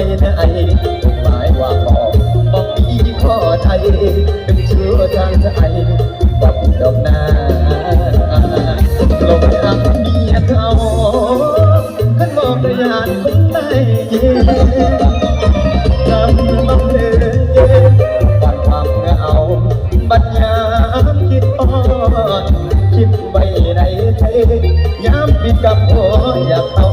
ได้หมายว่าบอกบอกีพ่อไทยเป็นชื่อทางใจบอกดอกนาลงทางเมียเขาขันบอกระยานคนใต้เย็นจำบังเอิญวันความเหงาบัดยามคิดอ่อนคิดไปในใจยามปิดกับโออยากเอา